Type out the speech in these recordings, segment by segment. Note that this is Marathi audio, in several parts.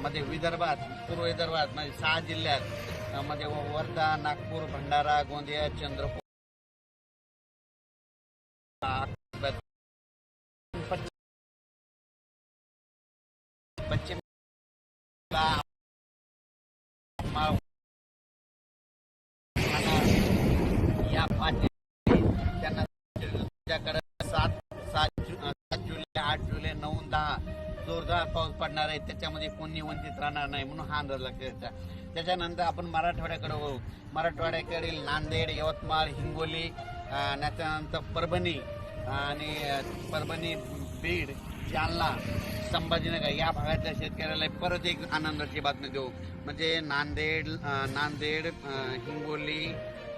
मध्ये विदर्भात पूर्व विदर्भात म्हणजे सहा जिल्ह्यात मध्ये वर्धा नागपूर भंडारा गोंदिया चंद्रपूर. पश्चिम या पाच त्यांना सात सात सात जुलै आठ जुलै नऊ दहा जोरदार पाऊस पडणार आहे त्याच्यामध्ये कोणी वंचित राहणार नाही म्हणून हा अंदाज लक्षात त्याच्यानंतर आपण मराठवाड्याकडे वळू मराठवाड्याकडील नांदेड यवतमाळ हिंगोली त्याच्यानंतर परभणी आणि परभणी बीड जालना संभाजीनगर या भागातल्या शेतकऱ्याला परत एक आनंदाची बातमी देऊ. म्हणजे नांदेड नांदेड हिंगोली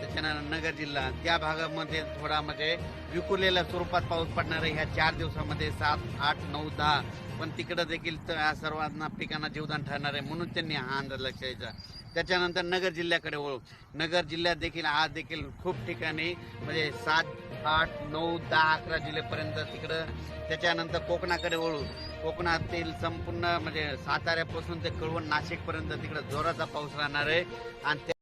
त्याच्यानंतर नगर जिल्हा त्या भागामध्ये थोडा म्हणजे विखुरलेल्या स्वरूपात पाऊस पडणार आहे. ह्या चार दिवसामध्ये सात आठ नऊ दहा. पण तिकडं देखील सर्वांना पिकांना जीवदान ठरणार आहे म्हणून त्यांनी हा अंदाज लक्ष द्यायचा. त्याच्यानंतर नगर जिल्ह्याकडे वळू. नगर जिल्ह्यात देखील आज देखील खूप ठिकाणी म्हणजे सात आठ नऊ दहा अकरा जिल्ह्यापर्यंत तिकडं त्याच्यानंतर कोकणाकडे वळू. कोकणातील संपूर्ण म्हणजे साताऱ्यापासून ते कळवण नाशिकपर्यंत तिकडं जोराचा पाऊस राहणार आहे. आणि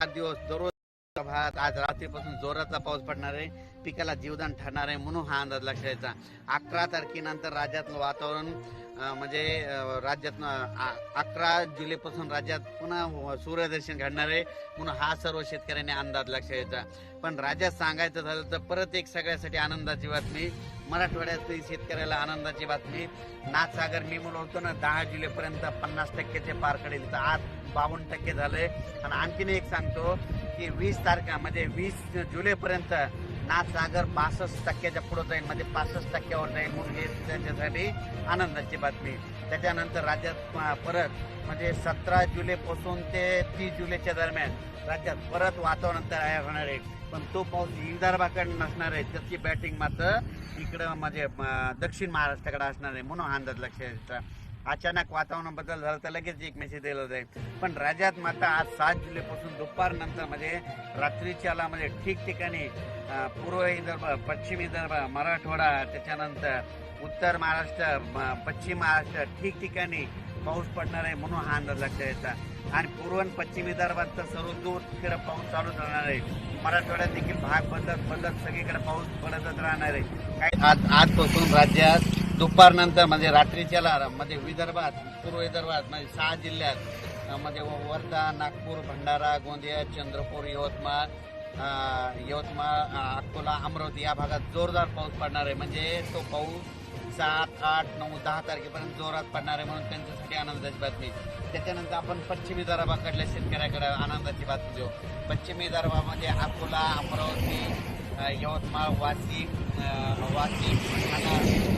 त्या सात दिवस दररोज भागात आज रात्रीपासून जोराचा पाऊस पडणार आहे. पिकाला जीवदान ठरणार आहे म्हणून हा अंदाज लक्षात द्यायचा. अकरा तारखेनंतर राज्यातलं वातावरण म्हणजे राज्यात अकरा जुलैपासून राज्यात पुन्हा हो, सूर्यदर्शन घडणार आहे म्हणून हा सर्व शेतकऱ्यांनी अंदाज लक्षात द्यायचा. पण राज्यात सांगायचं झालं तर परत एक सगळ्यासाठी आनंदाची बातमी मराठवाड्यातील शेतकऱ्याला आनंदाची बातमी. नाथसागर मी म्हणून होतो ना दहा जुलैपर्यंत पन्नास टक्क्याचे पार कडेल. तर आज बावन्न टक्के झाले आणि आणखीन एक सांगतो की वीस तारखा म्हणजे वीस जुलैपर्यंत नाथसागर पासष्ट टक्क्याच्या पुढे जाईल म्हणजे पासष्ट टक्क्यावर जाईल म्हणून हे त्यांच्यासाठी आनंदाची बातमी. त्याच्यानंतर राज्यात परत म्हणजे सतरा जुलैपासून ते तीस जुलैच्या दरम्यान राज्यात परत वातावरण तयार होणार आहे. पण तो पाऊस विदर्भाकडे नसणार आहे. त्याची बॅटिंग मात्र इकडं म्हणजे दक्षिण महाराष्ट्राकडे असणार आहे म्हणून अंदाज लक्षात अचानक वातावरण बदल झालं तर लगेच एक मेसेज दिला जाईल. पण राज्यात मात्र आज सात जुलैपासून दुपारनंतर म्हणजे रात्रीच्याला म्हणजे ठिकठिकाणी पूर्व विदर्भ पश्चिम विदर्भ मराठवाडा त्याच्यानंतर उत्तर महाराष्ट्र म- पश्चिम महाराष्ट्र ठिकठिकाणी पाऊस पडणार आहे म्हणून हा अंदाज लक्षात यायचा आणि पूर्व आणि पश्चिम विदर्भात तर सर्व दूर तिकडे पाऊस चालूच राहणार आहे. मराठवाड्यात देखील भाग बदलत बदलत सगळीकडे पाऊस पडतच राहणार आहे. काय- आज आजपासून राज्यात दुपारनंतर म्हणजे रात्रीच्या म्हणजे विदर्भात पूर्व विदर्भात म्हणजे सहा जिल्ह्यात. म्हणजे वर्धा नागपूर भंडारा गोंदिया चंद्रपूर यवतमाळ यवतमाळ अकोला अमरावती या भागात जोरदार पाऊस पडणार आहे. म्हणजे तो पाऊस सात आठ नऊ दहा तारखेपर्यंत जोरात पडणार आहे म्हणून त्यांच्यासाठी आनंदाची बातमी. त्याच्यानंतर आपण पश्चिम विदर्भाकडल्या शेतकऱ्याकडे आनंदाची बातमी देऊ. पश्चिम विदर्भामध्ये म्हणजे अकोला अमरावती यवतमाळ वाशिम वाशिम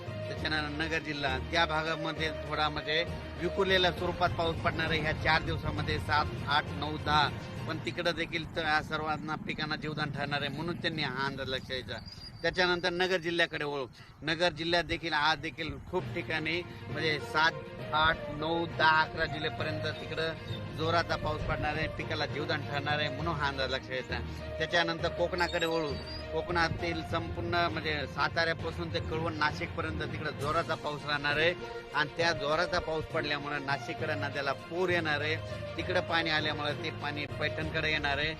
त्याच्यानंतर नगर जिल्हा. त्या भागामध्ये थोडा म्हणजे विखुरलेल्या स्वरूपात पाऊस पडणार आहे. ह्या चार दिवसामध्ये सात आठ नऊ दहा. पण तिकडं देखील सर्वांना पिकांना जीवदान ठरणार आहे म्हणून त्यांनी हा अंदाज लक्षात द्यायचा त्याच्यानंतर नगर जिल्ह्याकडे वळू. नगर जिल्ह्यात देखील आज देखील खूप ठिकाणी म्हणजे सात आठ नऊ दहा अकरा जुलैपर्यंत तिकडं जोराचा पाऊस पडणार आहे पिकाला जीवदान ठरणार आहे म्हणून हा अंदाज लक्षात येतात त्याच्यानंतर कोकणाकडे वळू. कोकणातील संपूर्ण म्हणजे साताऱ्यापासून ते कळवण नाशिकपर्यंत तिकडं जोराचा पाऊस राहणार आहे. आणि त्या जोराचा पाऊस पडल्यामुळे नाशिककडे नद्याला पूर येणार आहे. तिकडं पाणी आल्यामुळे ते पाणी पैठणकडे येणार आहे.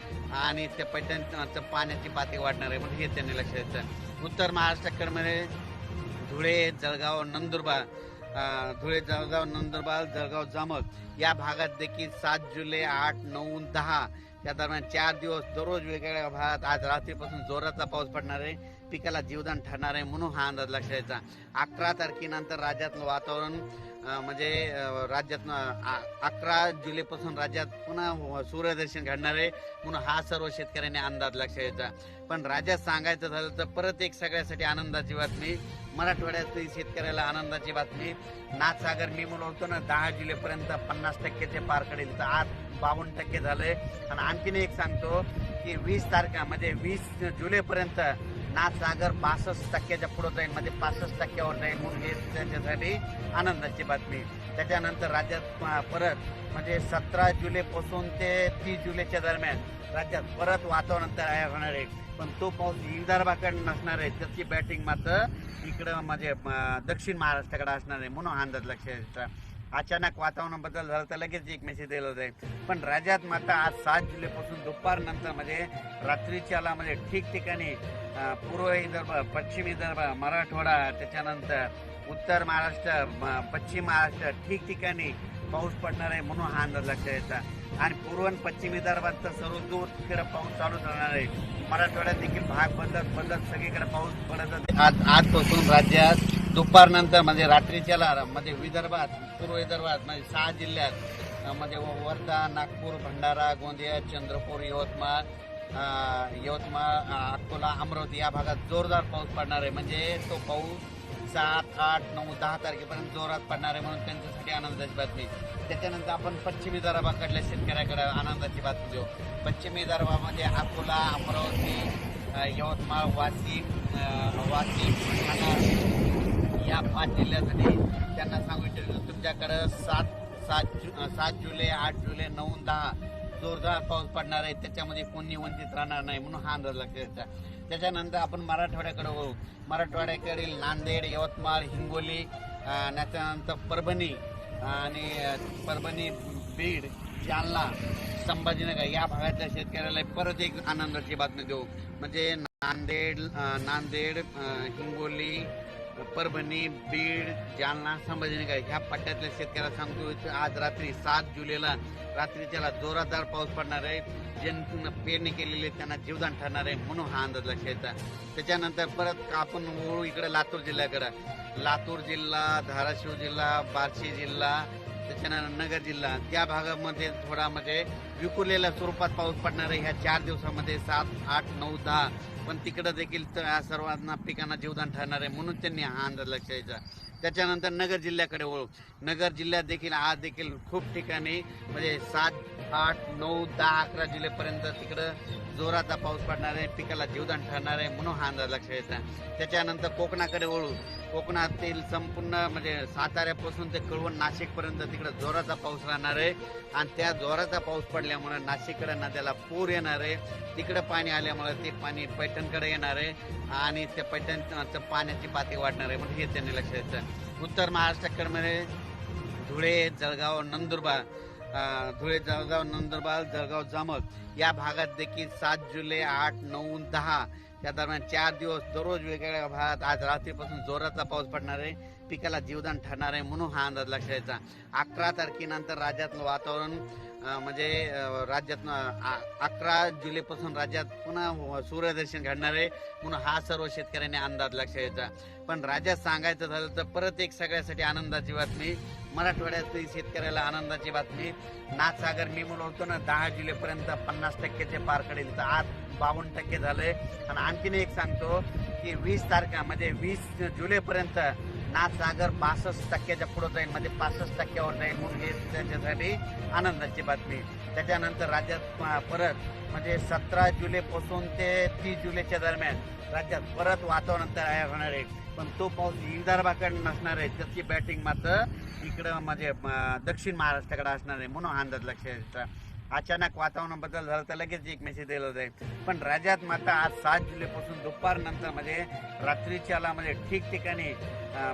आणि त्या पैठणचं पाण्याची पातळी वाढणार आहे म्हणून हे त्यांनी लक्षात येतं उत्तर महाराष्ट्राकडमध्ये धुळे जळगाव नंदुरबार धुळे जळगाव नंदुरबार जळगाव जामोद या भागात देखील सात जुलै आठ नऊ दहा या दरम्यान चार दिवस दररोज वेगवेगळ्या भागात आज रात्रीपासून जोराचा पाऊस पडणार आहे. पिकाला जीवदान ठरणार आहे म्हणून हा अंदाज लक्षात द्यायचा अकरा तारखेनंतर राज्यातलं वातावरण म्हणजे राज्यात अकरा जुलैपासून राज्यात पुन्हा सूर्यदर्शन घडणार आहे म्हणून हा सर्व शेतकऱ्यांनी अंदाज लक्षात द्यायचा पण राज्यात सांगायचं झालं तर परत एक सगळ्यासाठी आनंदाची बातमी मराठवाड्यातील शेतकऱ्याला आनंदाची बातमी. नाथसागर मी म्हणून होतो ना दहा जुलैपर्यंत पन्नास टक्क्याचे पार करेल तर आज बावन्न टक्के झालंय. आणि आणखीन एक सांगतो की वीस तारखा म्हणजे वीस जुलैपर्यंत नाथसागर पासष्ट टक्क्याच्या पुढे जाईल म्हणजे पासष्ट टक्क्यावर जाईल म्हणून हे त्याच्यासाठी आनंदाची बातमी. त्याच्यानंतर राज्यात परत म्हणजे सतरा जुलैपासून ते तीस जुलैच्या दरम्यान राज्यात परत वातावरण तयार होणार आहे. पण तो पाऊस विदर्भाकडे नसणार आहे. त्याची बॅटिंग मात्र इकडं म्हणजे दक्षिण महाराष्ट्राकडे असणार आहे म्हणून हा अंदाज लक्षात अचानक वातावरण बदल झाला तर लगेच एक मेसेज दिला जाईल. पण राज्यात मात्र आज सात जुलैपासून दुपारनंतर म्हणजे रात्रीच्याला म्हणजे ठिकठिकाणी पूर्व विदर्भ पश्चिम विदर्भ मराठवाडा त्याच्यानंतर उत्तर महाराष्ट्र म- पश्चिम महाराष्ट्र ठिकठिकाणी पाऊस पडणार आहे म्हणून हा अंदाज लक्षात येतात आणि पूर्व आणि पश्चिम विदर्भात तर सर्व दूर तिकडे पाऊस चालू राहणार आहे. मराठवाड्यात देखील भाग बदलत बदलत सगळीकडे पाऊस पडत आज आजपासून राज्यात दुपारनंतर म्हणजे रात्रीच्या म्हणजे विदर्भात पूर्व विदर्भात म्हणजे सहा जिल्ह्यात म्हणजे व- वर्धा नागपूर भंडारा गोंदिया चंद्रपूर यवतमाळ यवतमाळ अकोला अमरावती या भागात जोरदार पाऊस पडणार आहे. म्हणजे तो पाऊस सात आठ नऊ दहा तारखेपर्यंत जोरात पडणार आहे म्हणून त्यांच्यासाठी आनंदाची बातमी. त्याच्यानंतर आपण पश्चिम विदर्भाकडल्या शेतकऱ्याकडे आनंदाची बातमी देऊ पश्चिम विदर्भामध्ये अकोला अमरावती यवतमाळ वाशिम वाशिम या पाच जिल्ह्यासाठी त्यांना सांगू इच्छितो. तुमच्याकडं सात सात जु सात जुलै आठ जुलै नऊ दहा जोरदार पाऊस पडणार आहे. त्याच्यामध्ये कोणी वंचित राहणार नाही म्हणून हा अंदाज लक्षात त्याच्यानंतर आपण मराठवाड्याकडे वळू मराठवाड्याकडील नांदेड यवतमाळ हिंगोली त्याच्यानंतर परभणी आणि परभणी बीड जालना संभाजीनगर या भागातल्या शेतकऱ्याला परत एक आनंदाची बातमी देऊ. म्हणजे नांदेड नांदेड हिंगोली परभणी बीड जालना संभाजीनगर ह्या पट्ट्यातल्या शेतकऱ्याला सांगतो आज रात्री सात जुलैला रात्रीच्याला जोरादार पाऊस पडणार आहे ज्यांना पेरणी केलेली आहे त्यांना जीवदान ठरणार आहे म्हणून हा अंदाज लक्षात त्याच्यानंतर परत आपण वळू इकडे लातूर जिल्ह्याकडे. लातूर जिल्हा धाराशिव जिल्हा बार्शी जिल्हा त्याच्यानंतर नगर जिल्हा. त्या भागामध्ये थोडा म्हणजे विखुरलेल्या स्वरूपात पाऊस पडणार आहे. ह्या चार दिवसामध्ये सात आठ नऊ दहा. पण तिकडं देखील सर्वांना पिकांना जीवदान ठरणार आहे म्हणून त्यांनी हा अंदाज लक्षात त्याच्यानंतर नगर जिल्ह्याकडे ओळख नगर जिल्ह्यात देखील आज देखील खूप ठिकाणी म्हणजे सात आठ नऊ दहा अकरा जिल्ह्यापर्यंत तिकडं जोराचा पाऊस पडणार आहे पिकाला जीवदान ठरणार आहे म्हणून हा अंदाज लक्षात द्यायचा त्याच्यानंतर कोकणाकडे वळू. कोकणातील संपूर्ण म्हणजे साताऱ्यापासून ते कळवण नाशिकपर्यंत तिकडे जोराचा पाऊस राहणार आहे. आणि त्या जोराचा पाऊस पडल्यामुळे नाशिककडे नद्याला पूर येणार आहे. तिकडे पाणी आल्यामुळे ते पाणी पैठणकडे येणार आहे. आणि त्या पैठणचं पाण्याची पाती वाढणार आहे म्हणून हे त्यांनी लक्षात येतं उत्तर महाराष्ट्राकडे म्हणजे धुळे जळगाव नंदुरबार धुळे जळगाव नंदुरबार जळगाव जामक या भागात देखील सात जुलै आठ नऊ दहा या दरम्यान चार दिवस दररोज वेगवेगळ्या भागात आज रात्रीपासून जोराचा पाऊस पडणार आहे. पिकाला जीवदान ठरणार आहे म्हणून हा अंदाज लक्षात द्यायचा अकरा तारखेनंतर राज्यातलं वातावरण म्हणजे राज्यातनं राज्यात अकरा जुलैपासून राज्यात पुन्हा सूर्यदर्शन घडणार आहे म्हणून हा सर्व शेतकऱ्यांनी अंदाज लक्ष घ्यायचा पण राज्यात सांगायचं झालं तर परत एक सगळ्यासाठी आनंदाची बातमी मराठवाड्यातील शेतकऱ्याला आनंदाची बातमी. नाथसागर मी म्हणून होतो ना दहा जुलैपर्यंत पन्नास टक्क्याचे पार कडेल तर आज बावन्न टक्के झालंय. आणि आणखीन एक सांगतो की वीस तारखा म्हणजे वीस जुलैपर्यंत नाथसागर बासष्ट टक्क्याच्या पुढे जाईल म्हणजे पासष्ट टक्क्यावर जाईल म्हणून हे त्याच्यासाठी आनंदाची बातमी. त्याच्यानंतर राज्यात परत म्हणजे सतरा जुलैपासून ते तीस जुलैच्या दरम्यान राज्यात परत वातावरण तयार होणार आहे. पण तो पाऊस विदर्भाकडे नसणार आहे त्याची बॅटिंग मात्र इकडं म्हणजे दक्षिण महाराष्ट्राकडे असणार आहे म्हणून हा अंदाज लक्षात येतात अचानक वातावरण बदल झाला तर लगेच एक मेसेज दिला जाईल. पण राज्यात मात्र आज सात जुलैपासून दुपारनंतर म्हणजे रात्रीच्याला म्हणजे ठिकठिकाणी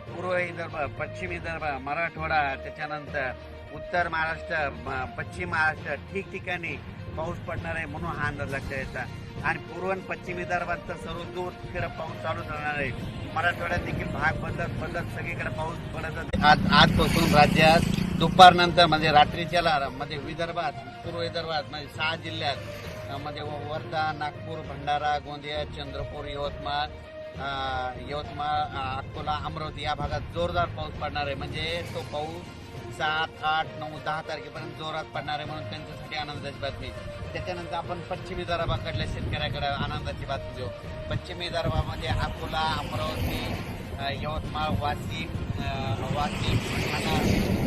पूर्व विदर्भ पश्चिम विदर्भ मराठवाडा त्याच्यानंतर उत्तर महाराष्ट्र म- पश्चिम महाराष्ट्र ठिकठिकाणी पाऊस पडणार आहे म्हणून हा अंदाज लक्षात येता. आणि पूर्व आणि पश्चिम विदर्भात तर सर्व दूर तिकडे पाऊस चालू राहणार आहे. मराठवाड्यात देखील भाग बदलत बदलत सगळीकडे पाऊस पडत आज आजपासून राज्यात दुपारनंतर म्हणजे रात्रीच्या ला- म्हणजे विदर्भात पूर्व विदर्भात म्हणजे सहा जिल्ह्यात म्हणजे वर्धा नागपूर भंडारा गोंदिया चंद्रपूर यवतमाळ यवतमाळ अकोला अमरावती या भागात जोरदार पाऊस पडणार आहे. म्हणजे तो पाऊस सात आठ नऊ दहा तारखेपर्यंत जोरात पडणार आहे म्हणून त्यांच्यासाठी आनंदाची बातमी. त्याच्यानंतर आपण पश्चिम विदर्भाकडल्या शेतकऱ्याकडे आनंदाची बातमी देऊ. पश्चिम विदर्भामध्ये अकोला अमरावती यवतमाळ वाशिम वाशिम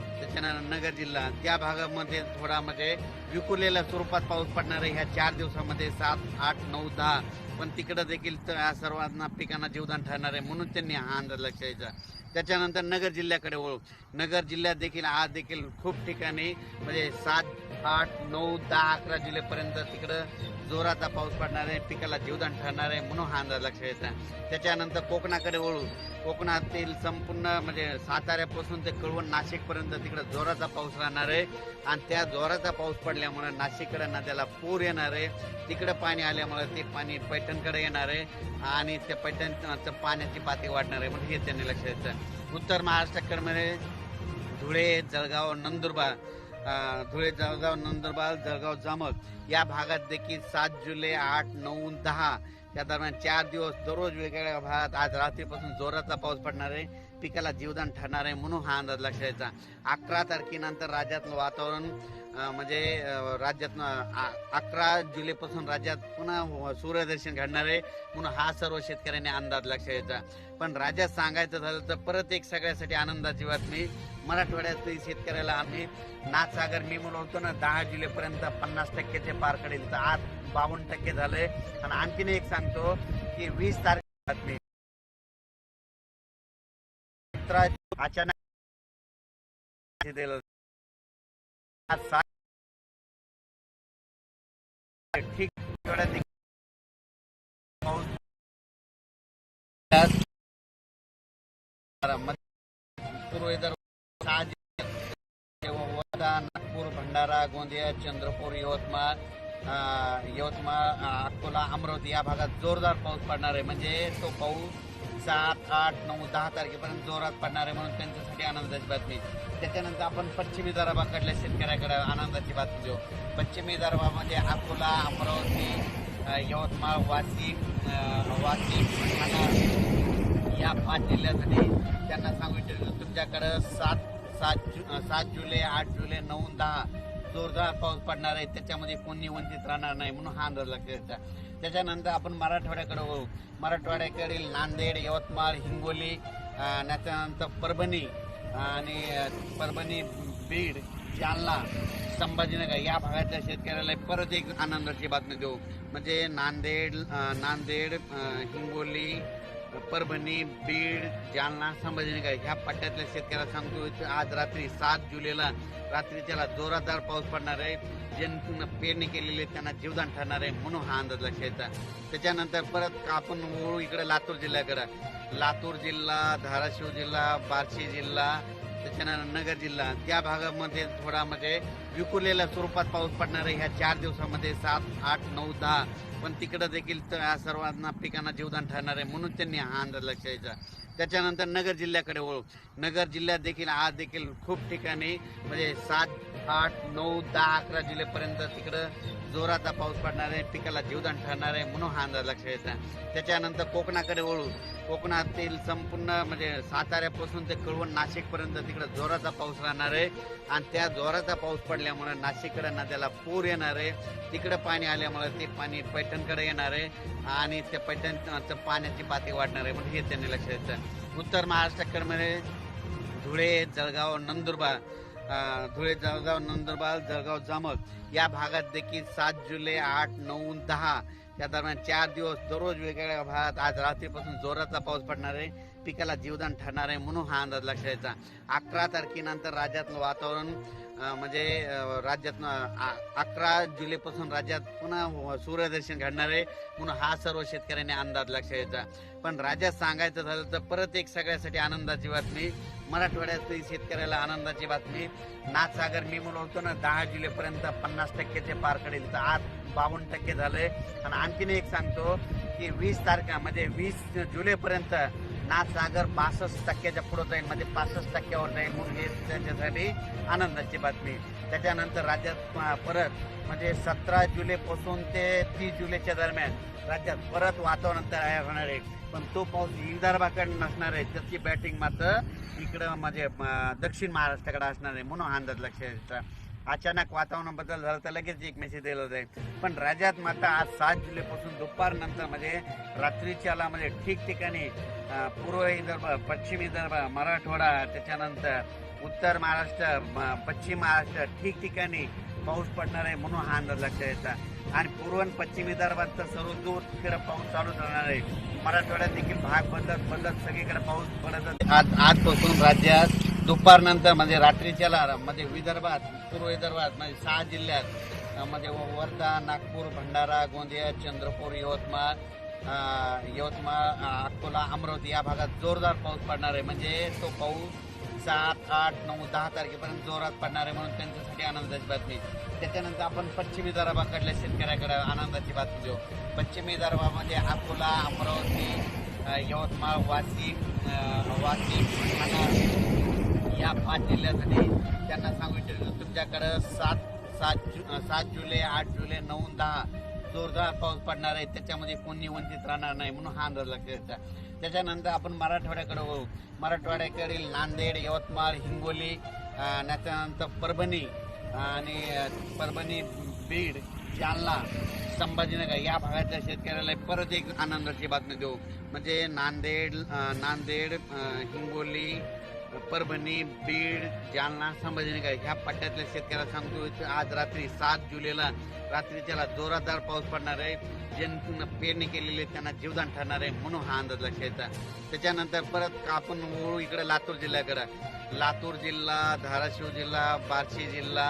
त्याच्यानंतर नगर जिल्हा त्या भागामध्ये थोडा म्हणजे विखुरलेल्या स्वरूपात पाऊस पडणार आहे. ह्या चार दिवसामध्ये सात आठ नऊ दहा. पण तिकडं देखील त- सर्वांना पिकांना जीवदान ठरणार आहे म्हणून त्यांनी हा अंदाज लक्ष द्यायचा. त्याच्यानंतर नगर जिल्ह्याकडे वळू. नगर जिल्ह्यात देखील आज देखील खूप ठिकाणी म्हणजे सात आठ नऊ दहा अकरा जुलैपर्यंत तिकडं जोराचा पाऊस पडणार आहे पिकाला जीवदान ठरणार आहे म्हणून हा अंदाज लक्षात घ्यायचा त्याच्यानंतर कोकणाकडे वळू. कोकणातील संपूर्ण म्हणजे साताऱ्यापासून ते कळवण नाशिकपर्यंत तिकडं जोराचा पाऊस राहणार आहे. आणि त्या जोराचा पाऊस पडल्यामुळे नाशिककडे नद्याला पूर येणार आहे. तिकडं पाणी आल्यामुळे ते पाणी पैठणकडे येणार आहे. आणि त्या पैठणचं पाण्याची पातळी वाढणार आहे म्हणजे हे त्यांनी लक्षात द्यायचं उत्तर महाराष्ट्राकडे म्हणजे धुळे जळगाव नंदुरबार धुळे जळगाव नंदुरबार जळगाव जामत या भागात देखील सात जुलै आठ नऊ दहा या दरम्यान चार दिवस दररोज वेगवेगळ्या भागात आज रात्रीपासून जोराचा पाऊस पडणार आहे. पिकाला जीवदान ठरणार आहे म्हणून हा अंदाज लक्षात द्यायचा अकरा तारखेनंतर राज्यातलं वातावरण म्हणजे राज्यात अकरा जुलैपासून राज्यात पुन्हा सूर्यदर्शन घडणार आहे म्हणून हा सर्व शेतकऱ्यांनी अंदाज लक्षात घ्यायचा पण राज्यात सांगायचं झालं तर परत एक सगळ्यासाठी आनंदाची बातमी. मराठवाड्यातील शेतकऱ्याला आम्ही नाथसागर मी म्हणून होतो ना दहा जुलैपर्यंत पन्नास टक्क्याचे पार करेल तर आज बावन्न टक्के झालंय. आणि आणखीन एक सांगतो की वीस तारखे बातमी. सहा जिल्ह्यात वर्धा नागपूर भंडारा गोंदिया चंद्रपूर यवतमाळ अं, यवतमाळ अं, अकोला अमरावती या भागात जोरदार पाऊस पडणार आहे म्हणजे तो पाऊस सात आठ नऊ दहा तारखेपर्यंत जोरात पडणार आहे म्हणून त्यांच्यासाठी आनंदाची बातमी. त्याच्यानंतर आपण पश्चिम विदर्भाकडल्या शेतकऱ्याकडे आनंदाची बातमी देऊ. पश्चिम विदर्भामध्ये अकोला अमरावती यवतमाळ वाशिम वाशिम या पाच जिल्ह्यासाठी त्यांना सांगू इच्छितो. तुमच्याकडं सात सात जु सात जुलै आठ जुलै नऊ दहा जोरदार पाऊस पडणार आहे त्याच्यामध्ये कोणी वंचित राहणार नाही म्हणून हा अंदाज लागतो त्याच्यानंतर आपण मराठवाड्याकडे बघू. मराठवाड्याकडील नांदेड यवतमाळ हिंगोली त्याच्यानंतर परभणी आणि परभणी बीड जालना संभाजीनगर या भागातल्या शेतकऱ्याला परत एक आनंदाची बातमी देऊ. म्हणजे नांदेड नांदेड हिंगोली परभणी बीड जालना संभाजीनगर ह्या पट्ट्यातल्या शेतकऱ्याला सांगतो आज रात्री सात जुलैला रात्री त्याला जोरादार पाऊस पडणार आहे. ज्यांना पेरणी केलेली आहे त्यांना जीवदान ठरणार आहे म्हणून हा अंदाज लक्षात त्याच्यानंतर परत आपण वळू इकडे लातूर जिल्ह्याकडे. लातूर जिल्हा धाराशिव जिल्हा बार्शी जिल्हा त्याच्यानंतर नगर जिल्हा त्या भागामध्ये थोडा म्हणजे विखुरलेल्या स्वरूपात पाऊस पडणार आहे. ह्या चार दिवसामध्ये सात आठ नऊ दहा. पण तिकडं देखील त- या सर्वांना पिकांना जीवदान ठरणार आहे म्हणून त्यांनी हा अंदाज लक्ष द्यायचा. त्याच्यानंतर नगर जिल्ह्याकडे वळू. नगर जिल्ह्यात देखील आज देखील खूप ठिकाणी म्हणजे सात आठ नऊ दहा अकरा जिल्ह्यापर्यंत तिकडं जोराचा पाऊस पडणार आहे. पिकाला जीवदान ठरणार आहे म्हणून हा अंदाज लक्ष द्यायचा. त्याच्यानंतर कोकणाकडे वळू. कोकणातील संपूर्ण म्हणजे साताऱ्यापासून ते कळवण नाशिकपर्यंत तिकडे जोराचा पाऊस राहणार आहे. आणि त्या जोराचा पाऊस पडल्यामुळे नाशिककडे नद्याला पूर येणार आहे. तिकडे पाणी आल्यामुळे ते पाणी पैठणकडे येणार आहे. आणि त्या पैठणचं पाण्याची पातळी वाढणार आहे म्हणजे हे त्यांनी लक्षात द्यायचं उत्तर महाराष्ट्राकडे धुळे जळगाव नंदुरबार धुळे जळगाव नंदुरबार जळगाव जामक या भागात देखील सात जुलै आठ नऊ दहा त्या दरम्यान चार दिवस दररोज वेगवेगळ्या भागात आज रात्रीपासून जोराचा पाऊस पडणार आहे. पिकाला जीवदान ठरणार आहे म्हणून हा अंदाज लक्षात यायचा. अकरा तारखेनंतर राज्यातलं वातावरण म्हणजे राज्यात अकरा जुलैपासून राज्यात पुन्हा सूर्यदर्शन घडणार आहे म्हणून हा सर्व शेतकऱ्यांनी अंदाज लक्षात यायचा. पण राज्यात सांगायचं झालं तर परत एक सगळ्यासाठी आनंदाची बातमी. मराठवाड्यातही शेतकऱ्याला आनंदाची बातमी. नाथसागर मी म्हणून होतो ना दहा जुलैपर्यंत पन्नास टक्क्याचे पार कडेल तर आज बावन्न टक्के झाले. आणि आणखीन एक सांगतो की वीस तारखा म्हणजे वीस जुलैपर्यंत नाथसागर पासष्ट टक्क्याच्या पुढे जाईल. म्हणजे पासष्ट टक्क्यावर जाईल म्हणून हे त्यांच्यासाठी आनंदाची बातमी. त्याच्यानंतर राज्यात परत म्हणजे सतरा जुलैपासून ते तीस जुलैच्या दरम्यान राज्यात परत वातावरण तयार होणार आहे. पण तो पाऊस विदर्भाकडे नसणार आहे. त्याची बॅटिंग मात्र इकडं म्हणजे दक्षिण महाराष्ट्राकडे असणार आहे म्हणून हा अंदाज लक्षात येतं अचानक वातावरण बदल झालं तर लगेच एक मेसेज दिला जाईल. पण राज्यात मात्र आज सात जुलैपासून दुपारनंतर म्हणजे रात्रीच्याला म्हणजे ठिकठिकाणी पूर्व विदर्भ पश्चिम विदर्भ मराठवाडा त्याच्यानंतर उत्तर महाराष्ट्र म- पश्चिम महाराष्ट्र ठिकठिकाणी पाऊस पडणार आहे म्हणून हा अंदाज लक्षात येतात आणि पूर्व आणि पश्चिम विदर्भात तर सर्व दूर तिकडे पाऊस चालूच राहणार आहे. मराठवाड्यात देखील भाग बदलत बदलत सगळीकडे पाऊस पडत आज आजपासून राज्यात दुपारनंतर म्हणजे रात्रीच्या म्हणजे विदर्भात पूर्व विदर्भात म्हणजे सहा जिल्ह्यात म्हणजे व- वर्धा नागपूर भंडारा गोंदिया चंद्रपूर यवतमाळ यवतमाळ अकोला अमरावती या भागात जोरदार पाऊस पडणार आहे. म्हणजे तो पाऊस सात आठ नऊ दहा तारखेपर्यंत जोरात पडणार आहे म्हणून त्यांच्यासाठी आनंदाची बातमी. त्याच्यानंतर आपण पश्चिम विदर्भाकडल्या शेतकऱ्याकडे आनंदाची बातमी देऊ. पश्चिम विदर्भामध्ये अकोला अमरावती यवतमाळ वाशिम वाशिम या पाच जिल्ह्यासाठी त्यांना सांगू इच्छितो. तुमच्याकडं सात सात जु सात जुलै आठ जुलै नऊ दहा जोरदार पाऊस पडणार आहे. त्याच्यामध्ये कोणी वंचित राहणार नाही म्हणून हा अंदाज लागतो त्याचा त्याच्यानंतर आपण मराठवाड्याकडे वळू. मराठवाड्याकडील नांदेड यवतमाळ हिंगोली त्याच्यानंतर परभणी आणि परभणी बीड जालना संभाजीनगर या भागातल्या शेतकऱ्याला परत एक आनंदाची बातमी देऊ. म्हणजे नांदेड नांदेड हिंगोली परभणी बीड जालना संभाजीनगर ह्या पट्ट्यातल्या शेतकऱ्याला सांगतो आज रात्री सात जुलैला रात्रीच्याला जोरादार पाऊस पडणार आहे. ज्यांनी पेरणी केलेली आहे त्यांना जीवदान ठरणार आहे म्हणून हा अंदाज लक्षात त्याच्यानंतर परत आपण वळू इकडे लातूर जिल्ह्याकडे. लातूर जिल्हा धाराशिव जिल्हा बार्शी जिल्हा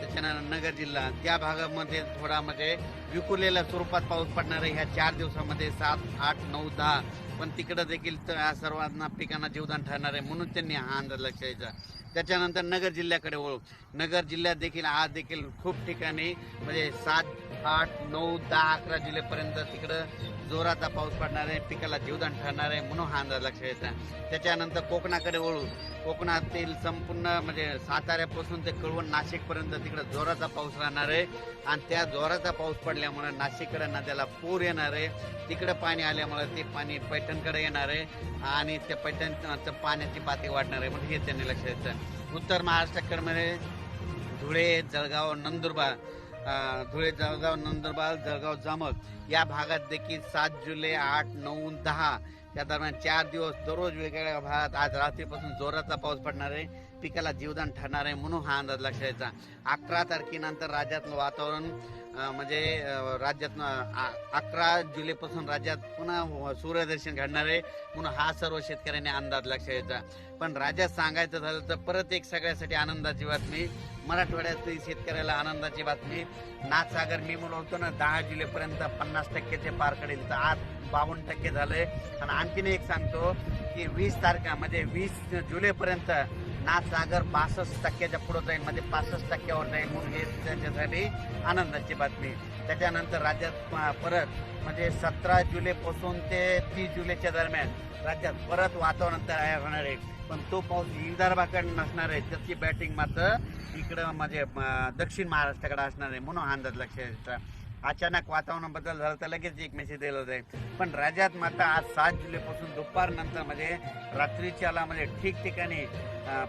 त्याच्यानंतर नगर जिल्हा. त्या भागामध्ये थोडा म्हणजे विखुरलेल्या स्वरूपात पाऊस पडणार आहे. ह्या चार दिवसामध्ये सात आठ नऊ दहा. पण तिकडं देखील या सर्वांना पिकांना जीवदान ठरणार आहे म्हणून त्यांनी हा अंदाज लक्षात यायचा त्याच्यानंतर नगर जिल्ह्याकडे वळू. नगर जिल्ह्यात देखील आज देखील खूप ठिकाणी म्हणजे सात आठ नऊ दहा अकरा जुलैपर्यंत तिकडं जोराचा पाऊस पडणार आहे पिकाला जीवदान ठरणार आहे म्हणून हा अंदाज लक्षात येतात त्याच्यानंतर कोकणाकडे वळू. कोकणातील संपूर्ण म्हणजे साताऱ्यापासून ते कळवण नाशिकपर्यंत तिकडं जोराचा पाऊस राहणार आहे. आणि त्या जोराचा पाऊस पडल्यामुळे नाशिककडे नद्याला पूर येणार आहे. तिकडं पाणी आल्यामुळे ते पाणी पैठणकडे येणार आहे. आणि त्या पैठणचं पाण्याची पातळी वाढणार आहे म्हणजे हे त्यांनी लक्षात येतं उत्तर महाराष्ट्राकडे धुळे जळगाव नंदुरबार धुळे जळगाव नंदुरबार जळगाव जामक या भागात देखील सात जुलै आठ नऊ दहा या दरम्यान चार दिवस दररोज वेगवेगळ्या भागात आज रात्रीपासून जोराचा पाऊस पडणार आहे. पिकाला जीवदान ठरणार आहे म्हणून हा अंदाज लक्षात यायचा अकरा तारखेनंतर राज्यातलं वातावरण म्हणजे राज्यात अकरा जुलैपासून राज्यात पुन्हा हो, सूर्यदर्शन घडणार आहे. म्हणून हा सर्व शेतकऱ्यांनी अंदाज लक्षात घ्यायचा पण राज्यात सांगायचं झालं तर परत एक सगळ्यासाठी आनंदाची बातमी मराठवाड्यातही शेतकऱ्याला आनंदाची बातमी. नाथसागर मी म्हणून होतो ना दहा जुलैपर्यंत पन्नास टक्क्याचे पार कडेल तर आज बावन्न टक्के झाले आणि आणखीन एक सांगतो की वीस तारखा म्हणजे वीस जुलैपर्यंत नाथसागर पासष्ट टक्क्याच्या पुढे जाईल म्हणजे पासष्ट टक्क्यावर जाईल म्हणून हे त्यांच्यासाठी आनंदाची बातमी. त्याच्यानंतर राज्यात परत म्हणजे सतरा जुलैपासून ते तीस जुलैच्या दरम्यान राज्यात परत वातावरण तयार होणार आहे. पण तो पाऊस विदर्भाकडे नसणार आहे. त्याची बॅटिंग मात्र इकडं म्हणजे दक्षिण महाराष्ट्राकडे असणार आहे म्हणून हा अंदाज लक्षात अचानक वातावरण बदल झालं तर लगेच एक मेसेज दिला जाईल. पण राज्यात मात्र आज सात जुलैपासून दुपारनंतर म्हणजे रात्रीच्याला म्हणजे ठिकठिकाणी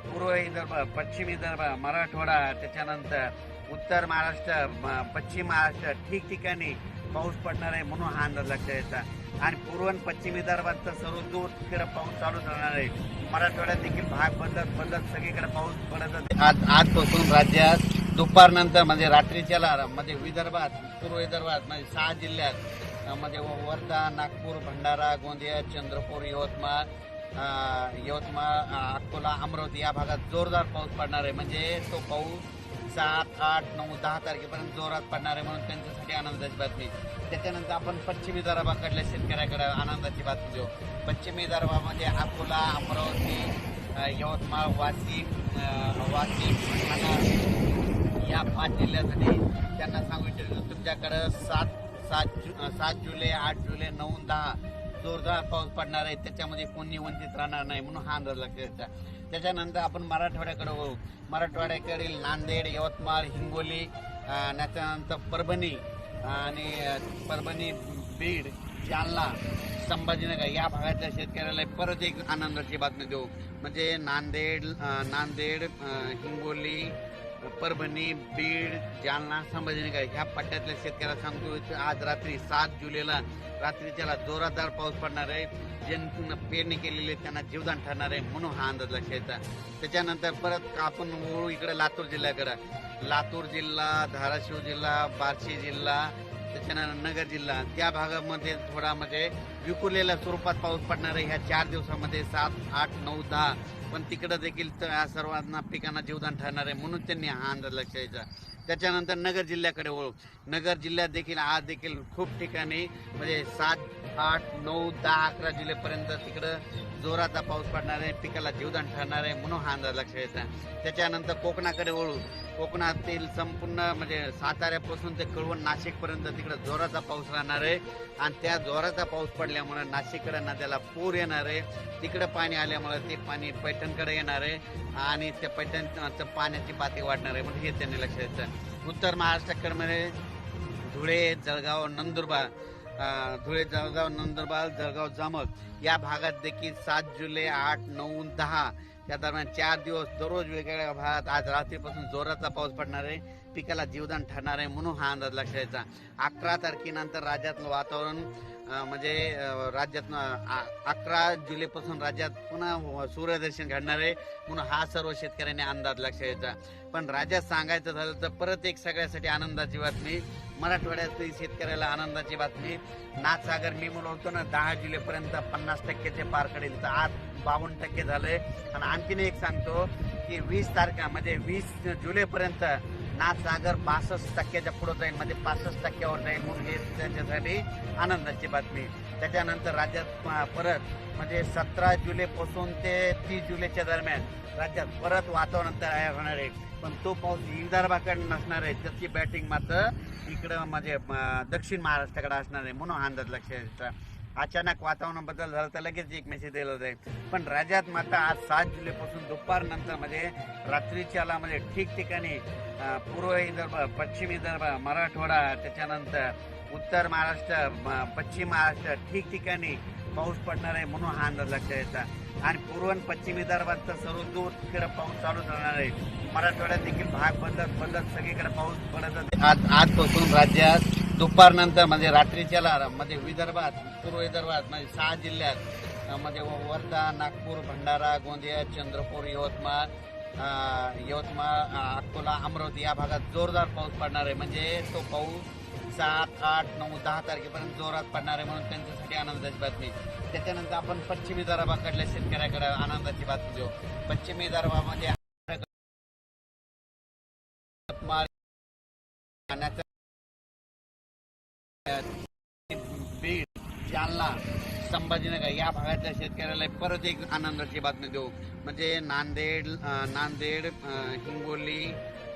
पूर्व विदर्भ पश्चिम विदर्भ मराठवाडा त्याच्यानंतर उत्तर महाराष्ट्र म- पश्चिम महाराष्ट्र ठिकठिकाणी पाऊस पडणार आहे म्हणून हा अंदाज लक्षात येतात आणि पूर्व आणि पश्चिम विदर्भात तर सर्व दूर तिकडे पाऊस चालूच राहणार आहे. मराठवाड्यात देखील भाग बदलत बदलत सगळीकडे पाऊस पडत आज आजपासून राज्यात दुपारनंतर म्हणजे रात्रीच्या म्हणजे विदर्भात पूर्व विदर्भात म्हणजे सहा जिल्ह्यात म्हणजे व- वर्धा नागपूर भंडारा गोंदिया चंद्रपूर यवतमाळ यवतमाळ अकोला अमरावती या भागात जोरदार पाऊस पडणार आहे. म्हणजे तो पाऊस सात आठ नऊ दहा तारखेपर्यंत जोरात पडणार आहे म्हणून त्यांच्यासाठी आनंदाची बातमी. त्याच्यानंतर आपण पश्चिम विदर्भाकडल्या शेतकऱ्याकडे आनंदाची बातमी देऊ. पश्चिम विदर्भामध्ये अकोला अमरावती यवतमाळ वाशिम वाशिम या पाच जिल्ह्यासाठी त्यांना सांगू इच्छितो. तुमच्याकडं सात सात जु सात जुलै आठ जुलै नऊ दहा जोरदार पाऊस पडणार आहे त्याच्यामध्ये कोणी वंचित राहणार नाही म्हणून हा अंदाज लक्षात त्याच्यानंतर आपण मराठवाड्याकडे वळू मराठवाड्याकडील नांदेड यवतमाळ हिंगोली त्याच्यानंतर परभणी आणि परभणी बीड जालना संभाजीनगर या भागातल्या शेतकऱ्याला परत एक आनंदाची बातमी देऊ. म्हणजे नांदेड नांदेड हिंगोली परभणी बीड जालना संभाजीनगर ह्या पट्ट्यातल्या शेतकऱ्याला सांगतो आज रात्री सात जुलैला रात्री त्याला जोरादार पाऊस पडणार आहे ज्यांना पेरणी केलेली आहे त्यांना जीवदान ठरणार आहे म्हणून हा अंदाज लक्षात त्याच्यानंतर परत आपण वळू इकडे लातूर जिल्ह्याकडे. लातूर जिल्हा धाराशिव जिल्हा बार्शी जिल्हा त्याच्यानंतर नगर जिल्हा. त्या भागामध्ये थोडा म्हणजे विखुरलेल्या स्वरूपात पाऊस पडणार आहे. ह्या चार दिवसामध्ये सात आठ नऊ दहा. पण तिकडं देखील त- सर्वांना पिकांना जीवदान ठरणार आहे म्हणून त्यांनी हा अंदाज लक्ष द्यायचा त्याच्यानंतर नगर जिल्ह्याकडे वळू. नगर जिल्ह्यात देखील आज देखील खूप ठिकाणी म्हणजे सात आठ नऊ दहा अकरा जुलैपर्यंत तिकडं जोराचा पाऊस पडणार आहे पिकाला जीवदान ठरणार आहे म्हणून हा अंदाज लक्षात येतात त्याच्यानंतर कोकणाकडे वळू. कोकणातील संपूर्ण म्हणजे साताऱ्यापासून ते कळवण नाशिकपर्यंत तिकडे जोराचा पाऊस राहणार आहे. आणि त्या जोराचा पाऊस पडल्यामुळे नाशिककडे नद्याला पूर येणार आहे. तिकडे पाणी आल्यामुळे ते पाणी पैठणकडे येणार आहे. आणि त्या पैठणचं पाण्याची पातळी वाढणार आहे म्हणून हे त्यांनी लक्षात येतं उत्तर महाराष्ट्राकडे म्हणजे धुळे जळगाव नंदुरबार धुळे जळगाव नंदुरबार जळगाव जामत या भागात देखील सात जुलै आठ नऊ दहा या दरम्यान चार दिवस दररोज वेगवेगळ्या भागात आज रात्रीपासून जोराचा पाऊस पडणार आहे. पिकाला जीवदान ठरणार आहे म्हणून हा अंदाज लक्षात यायचा. अकरा तारखेनंतर राज्यातलं वातावरण म्हणजे राज्यात अकरा जुलैपासून राज्यात पुन्हा हो, सूर्यदर्शन घडणार आहे म्हणून हा सर्व शेतकऱ्यांनी अंदाज लक्षात यायचा. पण राजा सांगायचं झालं तर परत एक सगळ्यासाठी आनंदाची बातमी. मराठवाड्यातील शेतकऱ्याला आनंदाची बातमी. नाथसागर मी म्हणून होतो ना दहा जुलैपर्यंत पन्नास टक्क्याचे पार कडेल. तर आज बावन्न टक्के झालंय. आणि आणखीन एक सांगतो की वीस तारखा म्हणजे वीस जुलैपर्यंत नाथसागर पासष्ट टक्क्याच्या पुढे जाईल. म्हणजे पासष्ट टक्क्यावर जाईल म्हणून हे त्यांच्यासाठी आनंदाची बातमी. त्याच्यानंतर राज्यात परत म्हणजे सतरा जुलैपासून ते तीस जुलैच्या दरम्यान राज्यात परत वातावरण तयार होणार आहे. पण तो पाऊस विदर्भाकडे नसणार आहे. त्याची बॅटिंग मात्र इकडं म्हणजे दक्षिण महाराष्ट्राकडे असणार आहे म्हणून अंदाज लक्षात अचानक वातावरण बदल झालं तर लगेच एक मेसेज दिला जाईल. पण राज्यात मात्र आज सात जुलैपासून दुपारनंतर म्हणजे रात्रीच्याला म्हणजे ठिकठिकाणी पूर्व विदर्भ पश्चिम विदर्भ मराठवाडा त्याच्यानंतर उत्तर महाराष्ट्र म- पश्चिम महाराष्ट्र ठिकठिकाणी पाऊस पडणार आहे म्हणून हा अंदाज लक्षात येतात आणि पूर्व आणि पश्चिम विदर्भात तर सर्व दूर तिकडे पाऊस चालूच राहणार आहे मराठवाड्यात देखील भाग बदलत बदलत सगळीकडे पाऊस पडत आहे. आज आजपासून राज्यात दुपारनंतर म्हणजे रात्रीच्या म्हणजे विदर्भात पूर्व विदर्भात म्हणजे सहा जिल्ह्यात म्हणजे व- वर्धा नागपूर भंडारा गोंदिया चंद्रपूर यवतमाळ यवतमाळ अकोला अमरावती या भागात जोरदार पाऊस पडणार आहे म्हणजे तो पाऊस सात आठ नऊ दहा तारखेपर्यंत जोरात पडणार आहे म्हणून त्यांच्यासाठी आनंदाची बातमी. त्याच्यानंतर आपण पश्चिम विदर्भाकडल्या शेतकऱ्याकडे आनंदाची बातमी देऊ. पश्चिम विदर्भामध्ये बीड जालना संभाजीनगर या भागातल्या शेतकऱ्याला परत एक आनंदाची बातमी देऊ. म्हणजे नांदेड नांदेड हिंगोली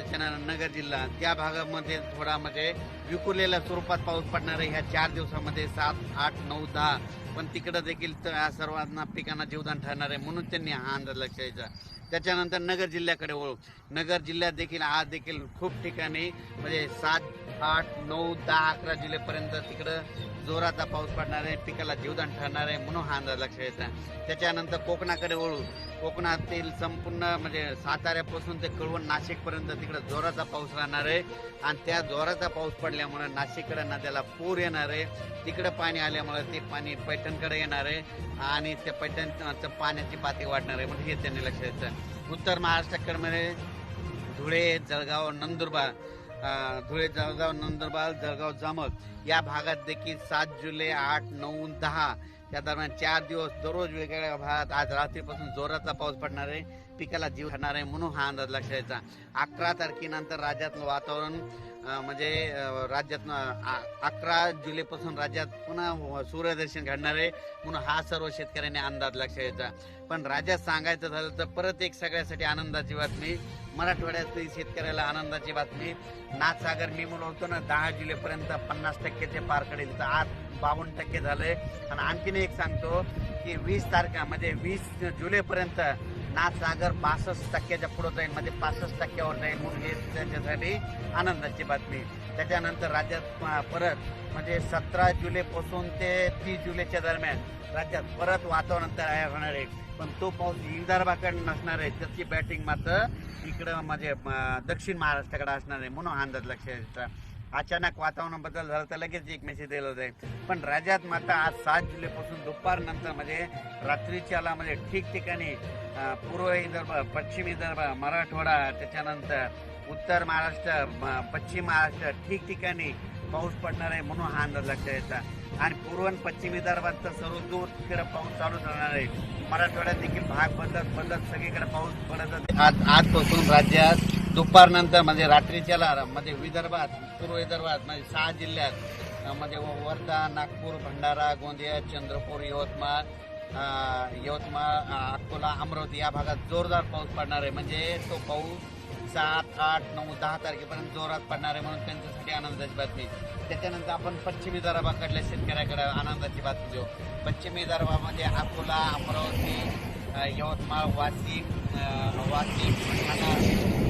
त्याच्यानंतर नगर जिल्हा. त्या भागामध्ये थोडा म्हणजे विखुरलेल्या स्वरूपात पाऊस पडणार आहे. ह्या चार दिवसामध्ये सात आठ नऊ दहा. पण तिकडं देखील या सर्वांना पिकांना जीवदान ठरणार आहे म्हणून त्यांनी हा अंदाज लक्षात त्याच्यानंतर नगर जिल्ह्याकडे वळू. नगर जिल्ह्यात देखील आज देखील खूप ठिकाणी म्हणजे सात आठ नऊ दहा अकरा जुलैपर्यंत तिकडं जोराचा पाऊस पडणार आहे पिकाला जीवदान ठरणार आहे म्हणून हा अंदाज लक्षात येतात त्याच्यानंतर कोकणाकडे वळू. कोकणातील संपूर्ण म्हणजे साताऱ्यापासून ते कळवण नाशिकपर्यंत तिकडं जोराचा पाऊस राहणार आहे. आणि त्या जोराचा पाऊस पडल्यामुळे नाशिककडे नद्याला पूर येणार आहे. तिकडं पाणी आल्यामुळे ते पाणी पैठणकडे येणार आहे. आणि त्या पैठणचं पाण्याची पातळी वाढणार आहे म्हणजे हे त्यांनी लक्षात येतं उत्तर महाराष्ट्राकडमध्ये धुळे जळगाव नंदुरबार धुळे जळगाव नंदुरबार जळगाव जामक या भागात देखील सात जुलै आठ नऊ दहा या दरम्यान चार दिवस दररोज वेगवेगळ्या भागात आज रात्रीपासून जोराचा पाऊस पडणार आहे. पिकाला जीव ठरणार आहे म्हणून हा अंदाज लक्षात यायचा अकरा तारखेनंतर राज्यातलं वातावरण म्हणजे राज्यात अकरा जुलैपासून राज्यात पुन्हा सूर्यदर्शन घडणार आहे म्हणून हा सर्व शेतकऱ्यांनी अंदाज लक्षात यायचा पण राज्यात सांगायचं झालं तर परत एक सगळ्यासाठी आनंदाची बातमी मराठवाड्यातील शेतकऱ्याला आनंदाची बातमी. नाथसागर मी म्हणून होतो ना दहा जुलैपर्यंत पन्नास टक्के ते पार करेल. तर आज बावन्न टक्के झालंय. आणि आणखीन एक सांगतो की वीस तारखा म्हणजे वीस जुलैपर्यंत नाथसागर पासष्ट टक्क्याच्या पुढं जाईल म्हणजे पासष्ट टक्क्यावर जाईल म्हणून हे त्याच्यासाठी आनंदाची बातमी. त्याच्यानंतर राज्यात परत म्हणजे सतरा जुलैपासून ते तीस जुलैच्या दरम्यान राज्यात परत वातावरण तयार होणार आहे. पण तो पाऊस विदर्भाकडे नसणार आहे. त्याची बॅटिंग मात्र इकडं म्हणजे दक्षिण महाराष्ट्राकडे असणार आहे म्हणून हा अंदाज लक्षात येतात अचानक वातावरण बदल झाला तर लगेच एक मेसेज दिला जाईल पण राज्यात मात्र आज सात जुलैपासून दुपारनंतर म्हणजे रात्रीच्याला म्हणजे ठिकठिकाणी पूर्व विदर्भ पश्चिम विदर्भ मराठवाडा त्याच्यानंतर उत्तर महाराष्ट्र म- पश्चिम महाराष्ट्र ठिकठिकाणी पाऊस पडणार आहे म्हणून हा अंदाज लक्षात येतात आणि पूर्व आणि पश्चिम विदर्भात तर सर्व दूर तिकडे पाऊस चालूच राहणार आहे. मराठवाड्यात देखील भाग बदलत बदलत सगळीकडे पाऊस पडत आहे. आज आजपासून राज्यात दुपारनंतर म्हणजे रात्रीच्या म्हणजे विदर्भात पूर्व विदर्भात म्हणजे सहा जिल्ह्यात म्हणजे वर्धा नागपूर भंडारा गोंदिया चंद्रपूर यवतमाळ यवतमाळ अकोला अमरावती या भागात जोरदार पाऊस पडणार आहे. म्हणजे तो पाऊस सात आठ नऊ दहा तारखेपर्यंत जोरात पडणार आहे म्हणून त्यांच्यासाठी आनंदाची बातमी. त्याच्यानंतर आपण पश्चिम विदर्भाकडल्या शेतकऱ्याकडे आनंदाची बातमी देऊ पश्चिम विदर्भामध्ये अकोला अमरावती यवतमाळ वाशिम वाशिम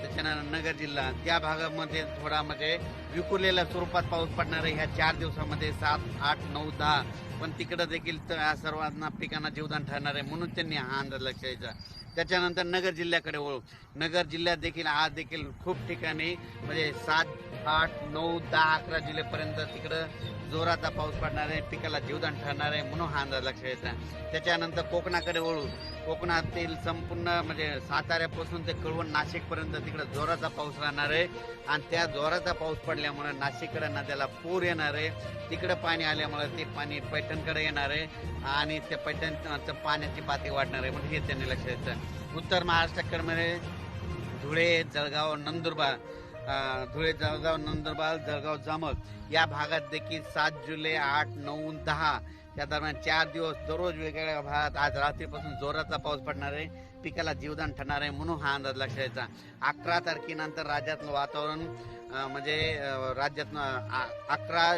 त्याच्यानंतर नगर जिल्हा त्या भागामध्ये थोडा म्हणजे विखुरलेल्या स्वरूपात पाऊस पडणार आहे. ह्या चार दिवसामध्ये सात आठ नऊ दहा. पण तिकडं देखील या सर्वांना पिकांना जीवदान ठरणार आहे म्हणून त्यांनी हा अंदाज लक्ष द्यायचा. त्याच्यानंतर नगर जिल्ह्याकडे वळू. नगर जिल्ह्यात देखील आज देखील खूप ठिकाणी म्हणजे सात आठ नऊ दहा अकरा जिल्ह्यापर्यंत तिकडं जोराचा पाऊस पडणार आहे पिकाला जीवदान ठरणार आहे म्हणून हा अंदाज लक्षात येतात त्याच्यानंतर कोकणाकडे वळू. कोकणातील संपूर्ण म्हणजे साताऱ्यापासून ते कळवण नाशिकपर्यंत तिकडे जोराचा पाऊस राहणार आहे. आणि त्या जोराचा पाऊस पडल्यामुळे नाशिककडे नद्याला पूर येणार आहे. तिकडे पाणी आल्यामुळे ते पाणी पैठणकडे येणार आहे. आणि त्या पैठणचं पाण्याची पातळी वाढणार आहे म्हणजे हे त्यांनी लक्षात येतं. उत्तर महाराष्ट्राकडे म्हणजे धुळे जळगाव नंदुरबार धुळे जळगाव नंदुरबार जळगाव जामोद या भागात देखील सात जुलै आठ नऊ दहा या दरम्यान चार दिवस दररोज वेगवेगळ्या भागात आज रात्रीपासून जोराचा पाऊस पडणार आहे. पिकाला जीवदान ठरणार आहे म्हणून हा अंदाज लक्षात यायचा. अकरा तारखेनंतर राज्यातलं वातावरण म्हणजे राज्यातनं अकरा